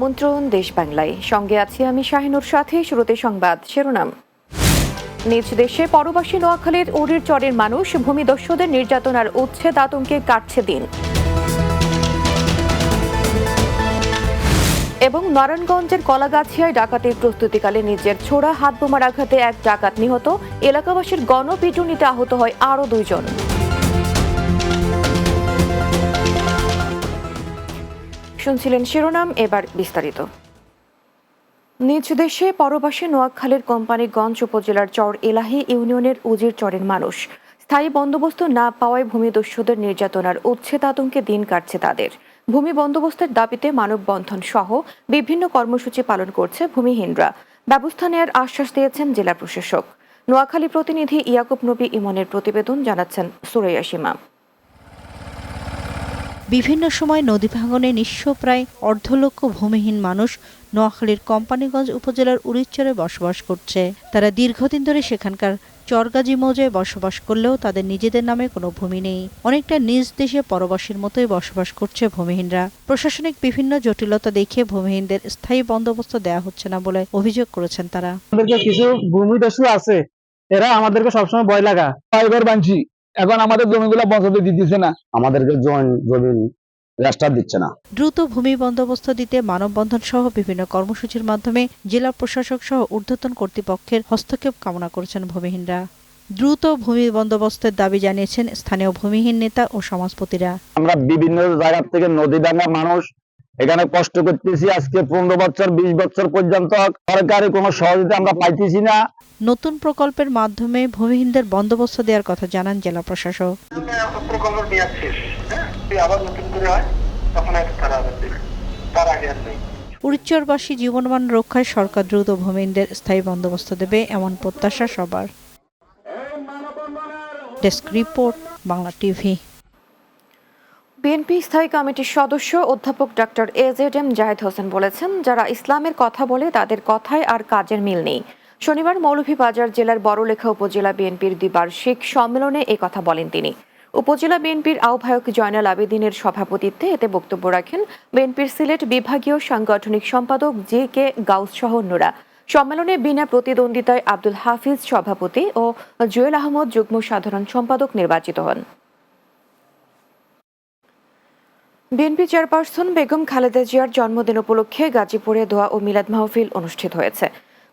আমন্ত্রণ দেশ বাংলায়। সঙ্গে আছি আমি শাহিনুর সাথে শুরুতে সংবাদ শিরোনাম। নিজ দেশে পরবাসী নোয়াখালীর উড়ির চরের মানুষ ভূমিদস্যুদের নির্যাতন আর উচ্ছেদ আতঙ্কে কাটছে দিন। এবং নারায়ণগঞ্জের কলাগাছিয়ায় ডাকাতির প্রস্তুতিকালে নিজের ছোড়া হাত বোমার আঘাতে এক ডাকাত নিহত। এলাকাবাসীর গণপিটুনিতে আহত হয় আরও দুইজন। শুনছিলেন শিরোনাম, এবার বিস্তারিত। নিজ দেশে পরবাসী নোয়াখালীর কোম্পানিগঞ্জ উপজেলার চর এলাহি ইউনিয়নের উজির চরের মানুষ। স্থায়ী বন্দোবস্ত না পাওয়ায় ভূমিদস্যুদের নির্যাতন আর উচ্ছেদ আতঙ্কে দিন কাটছে তাদের। ভূমি বন্দোবস্তের দাবিতে মানববন্ধন সহ বিভিন্ন কর্মসূচি পালন করছে ভূমিহীনরা। ব্যবস্থা নেয়ার আশ্বাস দিয়েছেন জেলা প্রশাসক। নোয়াখালী প্রতিনিধি ইয়াকুব নবী ইমনের প্রতিবেদন জানাচ্ছেন সুরাইয়া সীমা। বিভিন্ন সময় নদী ভাঙনে নিঃস্ব প্রায় অর্ধলক্ষ ভূমিহীন মানুষ নোয়াখালীর কোম্পানিগঞ্জ উপজেলার উড়িচ্চরে বসবাস করছে। তারা দীর্ঘদিন ধরে সেখানকার চরগাজী মৌজায় বসবাস করলেও তাদের নিজেদের নামে কোনো ভূমি নেই। অনেকটা নিজ দেশে পরবাসীর মতোই বসবাস করছে ভূমিহীনরা। প্রশাসনিক বিভিন্ন জটিলতা দেখিয়ে ভূমিহীনদের স্থায়ী বন্দোবস্ত দেওয়া হচ্ছে না বলে অভিযোগ করেছেন তারা। কিছু ভূমিদস্যু আছে, এরা আমাদেরকে সবসময় ভয় লাগা ফাইবার বানছি। এখন আমাদের জমিগুলো বসাতে দিতেছে না। আমাদেরকে দিচ্ছে না। দ্রুত ভূমি বন্দোবস্ত দিতে মানববন্ধন সহ বিভিন্ন কর্মসূচির মাধ্যমে জেলা প্রশাসক সহ ঊর্ধ্বতন কর্তৃপক্ষের হস্তক্ষেপ কামনা করেছেন ভূমিহীনরা। দ্রুত ভূমি বন্দোবস্তের দাবি জানিয়েছেন স্থানীয় ভূমিহীন নেতা ও সমাজপতিরা। আমরা বিভিন্ন জায়গা থেকে নদী ডাঙ্গা মানুষ এখানে কষ্ট করতেছি আজকে পনেরো বছর বিশ বছর পর্যন্ত। সরকারি কোনো সহযোগিতা আমরা পাইতেছি না। নতুন প্রকল্পের মাধ্যমে ভূমিহীনদের বন্দোবস্ত দেওয়ার কথা জানান জেলা প্রশাসক। প্রকল্প মেয়াদ শেষ হ্যাঁ? আবার নতুন করে হয় তখন তারা আবার দেবে। তার আগে আর নেই। উড়িচ্চরবাসী জীবনমান রক্ষায় সরকার দ্রুত ভূমিহীনদের স্থায়ী বন্দোবস্ত দেবে এমন প্রত্যাশা সবার। Desk report Bangla TV. BNP স্থায়ী কমিটির সদস্য অধ্যাপক doctor Z M Zahed Hossain বলেছেন, যারা ইসলামের কথা বলে তাদের কথায় আর কাজের মিল নেই। শনিবার মৌলভীবাজার জেলার বড়লেখা উপজেলা বিএনপির দ্বিবার্ষিক সম্মেলনে এ কথা বলেন তিনি। উপজেলা বিএনপির আহ্বায়ক জয়নাল আবেদিনের সভাপতিত্বে এতে বক্তব্য রাখেন বিএনপির সিলেট বিভাগীয় সাংগঠনিক সম্পাদক জে কে গাউস সহ অন্যরা। সম্মেলনে বিনা প্রতিদ্বন্দ্বিতায় আব্দুল হাফিজ সভাপতি ও জুয়েল আহমদ যুগ্ম সাধারণ সম্পাদক নির্বাচিত হন। বিএনপি চেয়ারপারসন বেগম খালেদা জিয়ার জন্মদিন উপলক্ষে গাজীপুরে দোয়া ও মিলাদ মাহফিল অনুষ্ঠিত হয়েছে।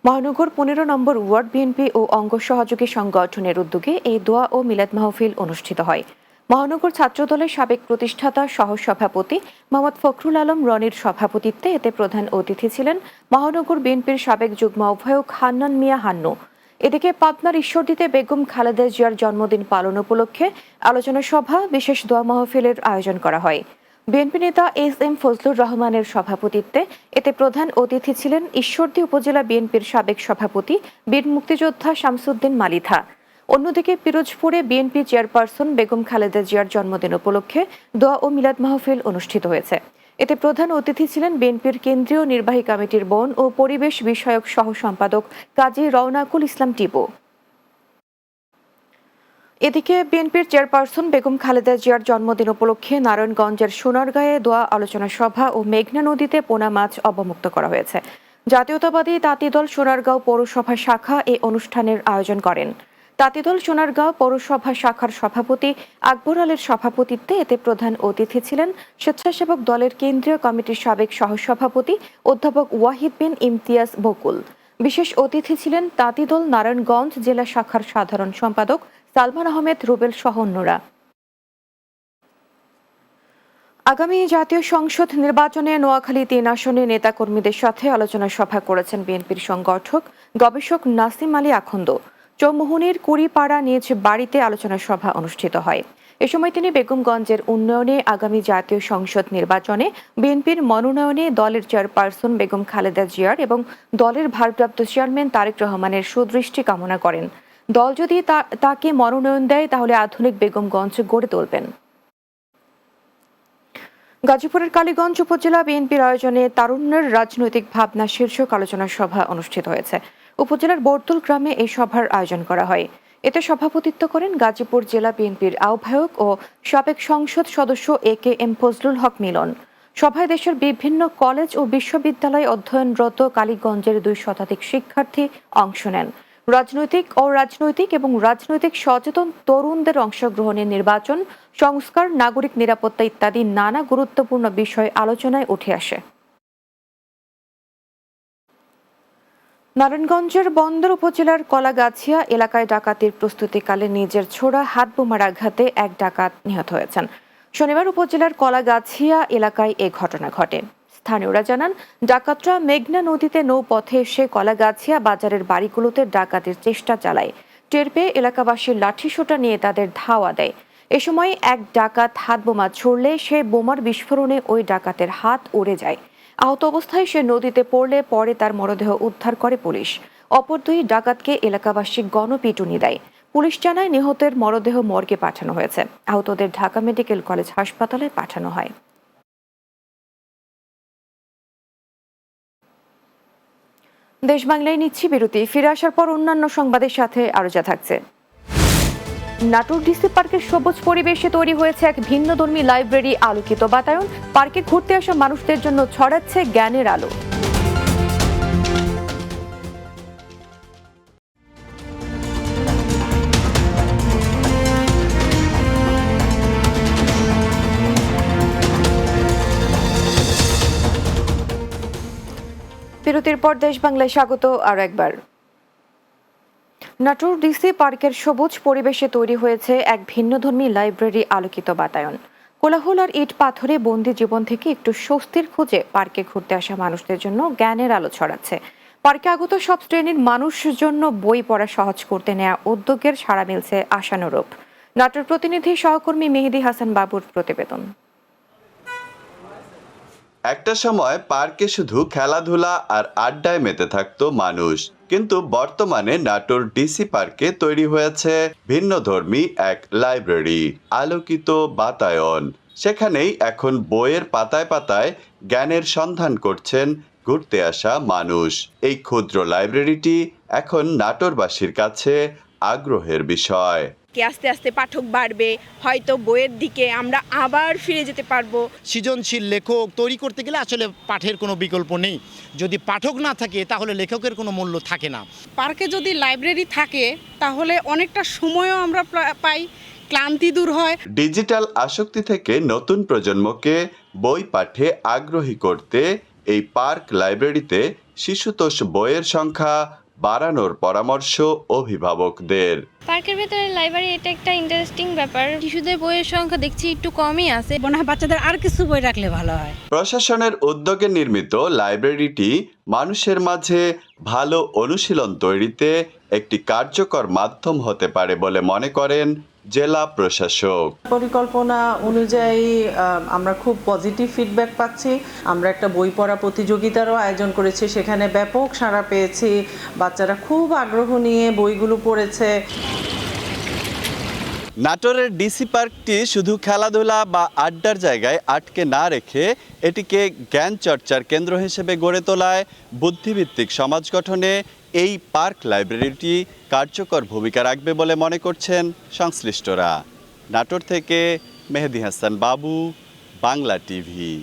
মহানগর পনেরো নম্বর ওয়ার্ড বিএনপি ও অঙ্গ সহযোগী সংগঠনের উদ্যোগে এই দোয়া ও মিলাদ মাহফিল অনুষ্ঠিত হয়। মহানগর ছাত্রদলের সাবেক প্রতিষ্ঠাতা সহ সভাপতি মোহাম্মদ ফখরুল আলম রনির সভাপতিত্বে এতে প্রধান অতিথি ছিলেন মহানগর বিএনপির সাবেক যুগ্ম আহ্বায়ক হান্নান মিয়া হান্নু। এদিকে পাবনার ঈশ্বরদীতে বেগম খালেদা জিয়ার জন্মদিন পালন উপলক্ষে আলোচনা সভা, বিশেষ দোয়া মাহফিলের আয়োজন করা হয়। বিএনপি নেতা এস এম ফজলুর রহমানের সভাপতিত্বে এতে প্রধান অতিথি ছিলেন ঈশ্বরদী উপজেলা বিএনপির সাবেক সভাপতি বীর মুক্তিযোদ্ধা শামসুদ্দিন মালিথা অন্যদিকে পিরোজপুরে বিএনপি চেয়ারপারসন বেগম খালেদা জিয়ার জন্মদিন উপলক্ষে দোয়া ও মিলাদ মাহফিল অনুষ্ঠিত হয়েছে। এতে প্রধান অতিথি ছিলেন বিএনপির কেন্দ্রীয় নির্বাহী কমিটির বন ও পরিবেশ বিষয়ক সহ সম্পাদক কাজী রওনাকুল ইসলাম টিপু। এদিকে বিএনপির চেয়ারপারসন বেগম খালেদা জিয়ার জন্মদিন উপলক্ষে নারায়ণগঞ্জের সোনারগাঁয়ে দোয়া আলোচনা সভা ও মেঘনা নদীতে পোনা মাছ অবমুক্ত করা হয়েছে। জাতীয়তাবাদী তাঁতিদল সোনারগাঁও পৌরসভা শাখা এই অনুষ্ঠানের আয়োজন করেন। তাঁতিদল সোনারগাঁও পৌরসভা শাখার সভাপতি আকবর আলের সভাপতিত্বে এতে প্রধান অতিথি ছিলেন স্বেচ্ছাসেবক দলের কেন্দ্রীয় কমিটির সাবেক সহসভাপতি অধ্যাপক ওয়াহিদ বিন ইমতিয়াজ বকুল। বিশেষ অতিথি ছিলেন তাঁতিদল নারায়ণগঞ্জ জেলা শাখার সাধারণ সম্পাদক সালমান আহমেদ, রুবেল সহ অন্যরা। আগামী জাতীয় সংসদ নির্বাচনে নোয়াখালী তিন আসনে নেতাকর্মীদের সাথে আলোচনা সভা করেছেন বিএনপির সংগঠক গবেষক নাসিম আলী আখন্দ। চৌমুহনির কুড়িপাড়া নিজ বাড়িতে আলোচনা সভা অনুষ্ঠিত হয়। এ সময় তিনি বেগমগঞ্জের উন্নয়নে আগামী জাতীয় সংসদ নির্বাচনে বিএনপির মনোনয়নে দলের চেয়ারপারসন বেগম খালেদা জিয়ার এবং দলের ভারপ্রাপ্ত চেয়ারম্যান তারেক রহমানের সুদৃষ্টি কামনা করেন। দল যদি তাকে মনোনয়ন দেয়, তাহলে আধুনিক বেগমগঞ্জ গড়ে তুলবেন। গাজীপুরের কালীগঞ্জ উপজেলা বিএনপির আয়োজনে তারুণ্যের রাজনৈতিক ভাবনা শীর্ষক আলোচনা সভা অনুষ্ঠিত হয়েছে। উপজেলার বর্তুল গ্রামে এই সভার আয়োজন করা হয়। এতে সভাপতিত্ব করেন গাজীপুর জেলা বিএনপির আহ্বায়ক ও সাবেক সংসদ সদস্য এ কে এম ফজলুল হক মিলন। সভায় দেশের বিভিন্ন কলেজ ও বিশ্ববিদ্যালয়ে অধ্যয়নরত কালীগঞ্জের দুই শতাধিক শিক্ষার্থী অংশ নেন। রাজনৈতিক ও রাজনৈতিক এবং রাজনৈতিক সচেতন তরুণদের অংশগ্রহণে নির্বাচন, সংস্কার, নাগরিক নিরাপত্তা ইত্যাদি নানা গুরুত্বপূর্ণ বিষয় আলোচনায় উঠে আসে। নারায়ণগঞ্জের বন্দর উপজেলার কলাগাছিয়া এলাকায় ডাকাতির প্রস্তুতিকালে নিজের ছোড়া হাত বোমার আঘাতে এক ডাকাত নিহত হয়েছেন। শনিবার উপজেলার কলাগাছিয়া এলাকায় এ ঘটনা ঘটে। স্থানীয়রা জানান, ডাকাতরা মেঘনা নদীতে নৌপথে এসে কলাগাছিয়া বাজারের বাড়িগুলোতে ডাকাতের চেষ্টা চালায়। টের পেয়ে এলাকাবাসীর লাঠিসোঁটা নিয়ে তাদের ধাওয়া দেয়। এ সময় এক ডাকাত হাত বোমা ছুড়লে সে বোমার বিস্ফোরণে ওই ডাকাতের হাত উড়ে যায়। আহত অবস্থায় সে নদীতে পড়লে পরে তার মরদেহ উদ্ধার করে পুলিশ। অপর দুই ডাকাতকে এলাকাবাসী গণপিটুনি দেয়। পুলিশ জানায়, নিহতের মরদেহ মর্গে পাঠানো হয়েছে। আহতদের ঢাকা মেডিকেল কলেজ হাসপাতালে পাঠানো হয়। দেশ বাংলায় নিচ্ছি বিরতি। ফিরে আসার পর অন্যান্য সংবাদের সাথে আরও যা থাকছে। নাটোর ডিসি পার্কের সবুজ পরিবেশে তৈরি হয়েছে এক ভিন্নধর্মী লাইব্রেরি, আলোকিত বাতায়ন। পার্কে ঘুরতে আসা মানুষদের জন্য ছড়াচ্ছে জ্ঞানের আলো। বিরতির পর দেশ বাংলায় স্বাগত আরও একবার। নাটোর ডিসি পার্কের সবুজ পরিবেশে তৈরি হয়েছে এক ভিন্নধর্মী লাইব্রেরি আলোকিত বাতায়ন। কোলাহল আর ইট পাথরে বন্দি জীবন থেকে একটু স্বস্তির খোঁজে পার্কে ঘুরতে আসা মানুষদের জন্য জ্ঞানের আলো ছড়াচ্ছে। পার্কে আগত সব শ্রেণির মানুষের জন্য বই পড়া সহজ করতে নেয়া উদ্যোগের সাড়া মিলছে আশানুরূপ। নাটোর প্রতিনিধি সহকর্মী মেহেদি হাসান বাবুর প্রতিবেদন। একটা সময় পার্কে শুধু খেলাধুলা আর আড্ডায় মেতে থাকতো মানুষ। কিন্তু বর্তমানে নাটোর ডিসি পার্কে তৈরি হয়েছে ভিন্নধর্মী এক লাইব্রেরি, আলোকিত বাতায়ন। সেখানেই এখন বইয়ের পাতায় পাতায় জ্ঞানের সন্ধান করছেন ঘুরতে আসা মানুষ। এই ক্ষুদ্র লাইব্রেরিটি এখন নাটোরবাসীর কাছে আগ্রহের বিষয়। কি আস্তে আস্তে পাঠক বাড়বে হয়তো বইয়ের দিকে আমরা আবার ফিরে যেতে পারব। সৃজনশীল লেখক তৈরি করতে গেলে আসলে পাঠের কোনো বিকল্প নেই। যদি পাঠক না থাকে তাহলে লেখকের কোনো মূল্য থাকে না। পার্কে যদি লাইব্রেরি থাকে তাহলে অনেকটা সময়ও আমরা পাই ক্লান্তি দূর হয়। ডিজিটাল আসক্তি থেকে নতুন প্রজন্মকে বই পাঠে আগ্রহী করতে এই পার্ক লাইব্রেরিতে শিশুতোষ বইয়ের সংখ্যা বাড়ানোর পরামর্শ অভিভাবকদের। পার্কের ভেতরে লাইব্রেরি এটা একটা ইন্টারেস্টিং ব্যাপার। শিশুদের বইয়ের সংখ্যা দেখছি একটু কমই আছে। মনে হয় বাচ্চাদের আর কিছু বই রাখলে ভালো হয়। প্রশাসনের উদ্যোগে নির্মিত লাইব্রেরিটি মানুষের মাঝে ভালো অনুশীলন তৈরিতে একটি কার্যকর মাধ্যম হতে পারে বলে মনে করেন জেলা প্রশাসক। পরিকল্পনা অনুযায়ী আমরা খুব পজিটিভ ফিডব্যাক পাচ্ছি। আমরা একটা বই পড়া প্রতিযোগিতারও আয়োজন করেছি। সেখানে ব্যাপক সাড়া পেয়েছি। বাচ্চারা খুব আগ্রহ নিয়ে বইগুলো পড়েছে। নাটোরের ডিসি পার্কটি শুধু খেলাধুলা বা আড্ডার জায়গায় আটকে না রেখে এটিকে জ্ঞান চর্চার কেন্দ্র হিসেবে গড়ে তোলায় বুদ্ধিভিত্তিক সমাজ গঠনে এই পার্ক লাইব্রেরিটি কার্যকর ভূমিকা রাখবে বলে মনে করছেন সংশ্লিষ্টরা। নাটোর থেকে মেহেদি হাসান বাবু, বাংলা টিভি।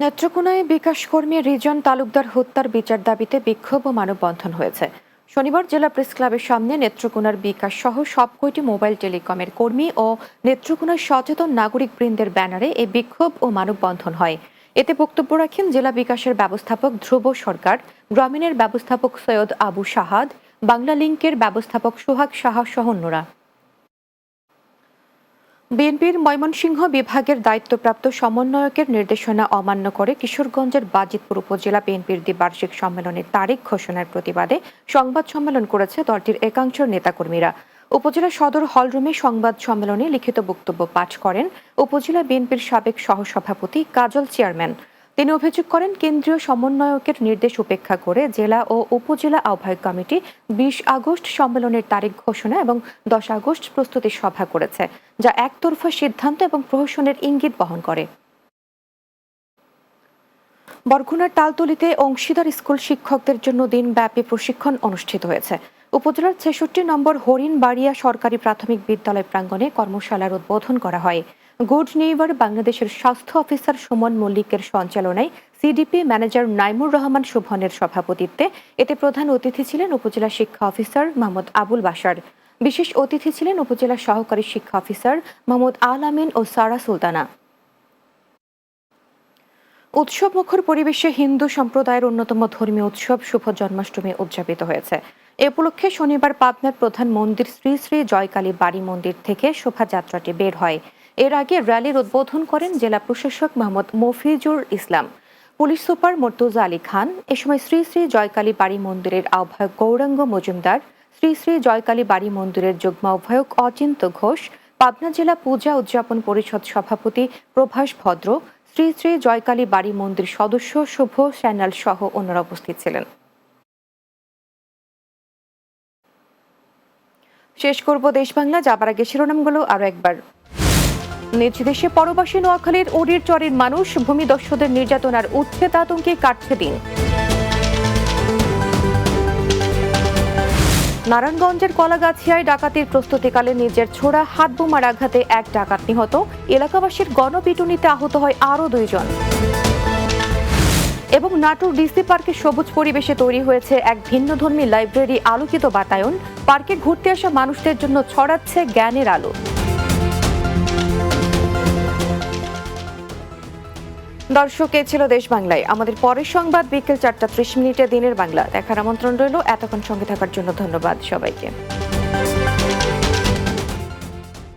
নেত্রকোনায় বিকাশ কর্মী রিজন তালুকদার হত্যার বিচার দাবিতে বিক্ষোভ ও মানববন্ধন হয়েছে। শনিবার জেলা প্রেস ক্লাবের সামনে নেত্রকোনার বিকাশ সহ সব কয়টি মোবাইল টেলিকমের কর্মী ও নেত্রকোনার সচেতন নাগরিক বৃন্দের ব্যানারে এই বিক্ষোভ ও মানববন্ধন হয়। এতে বক্তব্য রাখেন জেলা বিকাশের ব্যবস্থাপক ধ্রুব সরকার, গ্রামীণের ব্যবস্থাপক সৈয়দ আবু শাহাদ বাংলা লিংকের ব্যবস্থাপক সোহাগ সাহা সহ অন্যরা। বিএনপির ময়মনসিংহ বিভাগের দায়িত্বপ্রাপ্ত সমন্বয়কের নির্দেশনা অমান্য করে কিশোরগঞ্জের বাজিতপুর উপজেলা বিএনপির দ্বিবার্ষিক সম্মেলনের তারিখ ঘোষণার প্রতিবাদে সংবাদ সম্মেলন করেছে দলটির একাংশ নেতাকর্মীরা। উপজেলা সদর হলরুমে সংবাদ সম্মেলনে লিখিত বক্তব্য পাঠ করেন উপজেলা বিএনপির সাবেক সহসভাপতি কাজল চেয়ারম্যান। তিনি অভিযোগ করেন, কেন্দ্রীয় সমন্বয়কের নির্দেশ উপেক্ষা করে জেলা ও উপজেলা আহ্বায়ক কমিটি বিশ আগস্ট সম্মেলনের তারিখ ঘোষণা এবং দশ আগস্ট প্রস্তুতি সভা করেছে, যা একতরফা সিদ্ধান্ত এবং প্রহসনের ইঙ্গিত বহন করে। বরগুনার তালতলিতে অংশীদার স্কুল শিক্ষকদের জন্য দিনব্যাপী প্রশিক্ষণ অনুষ্ঠিত হয়েছে। উপজেলার ছেষট্টি নম্বর হরিণবাড়িয়া সরকারি প্রাথমিক বিদ্যালয় প্রাঙ্গণে কর্মশালার উদ্বোধন করা হয়। গুড নেইবার বাংলাদেশের স্বাস্থ্য অফিসার সুমন মল্লিকের সঞ্চালনায় সিডিপি ম্যানেজার নাইমুর রহমান শুভনের সভাপতিত্বে এতে প্রধান অতিথি ছিলেন উপজেলা শিক্ষা অফিসার মোহাম্মদ আবুল বাসার বিশেষ অতিথি ছিলেন উপজেলা সহকারী শিক্ষা অফিসার মোহাম্মদ আল আমিন ও সারা সুলতানা। উৎসবমুখর পরিবেশে হিন্দু সম্প্রদায়ের অন্যতম ধর্মীয় উৎসব শুভ জন্মাষ্টমী উদযাপিত হয়েছে। এ উপলক্ষে শনিবার পাবনার প্রধান মন্দির শ্রী শ্রী জয়কালী বাড়ি মন্দির থেকে শোভাযাত্রাটি বের হয়। এর আগে র্যালির উদ্বোধন করেন জেলা প্রশাসক মোহাম্মদ মফিজুর ইসলাম। পুলিশ সুপার মর্তুজা আলী খান, এ সময় শ্রী শ্রী জয়কালী বাড়ি মন্দিরের আহ্বায়ক গৌরাঙ্গ মজুমদার, শ্রী শ্রী জয়কালী বাড়ি মন্দিরের যুগ্ম আহ্বায়ক অচিন্ত ঘোষ, পাবনা জেলা পূজা উদযাপন পরিষদ সভাপতি প্রভাস ভদ্র, শ্রী শ্রী জয়কালী বাড়ি মন্দির সদস্য শুভ স্যানাল সহ অন্যরা উপস্থিত ছিলেন। শেষ করব দেশ বাংলা, যাবার আগে শিরোনামগুলো আরও একবার। নিজ দেশে পরবাসী নোয়াখালীর ওড়ির চরের মানুষ ভূমিদস্যুদের নির্যাতনার উচ্ছেদ আতঙ্কে কাটছে দিন। নারায়ণগঞ্জের কলাগাছিয়ায় ডাকাতির প্রস্তুতিকালে নিজের ছোড়া হাত বোমার আঘাতে এক ডাকাত নিহত। এলাকাবাসীর গণপিটুনিতে আহত হয় আরও দুইজন। এবং নাটোর ডিসি পার্কে সবুজ পরিবেশে তৈরি হয়েছে এক ভিন্নধর্মী লাইব্রেরি আলোকিত বাতায়ন। পার্কে ঘুরতে আসা মানুষদের জন্য ছড়াচ্ছে জ্ঞানের আলো। দর্শক, এ ছিল দেশ বাংলায়। আমাদের পরের সংবাদ বিকেল চারটা ত্রিশ মিনিটে দিনের বাংলা। দেখার আমন্ত্রণ রইল। এতক্ষণ সঙ্গে থাকার জন্য ধন্যবাদ সবাইকে।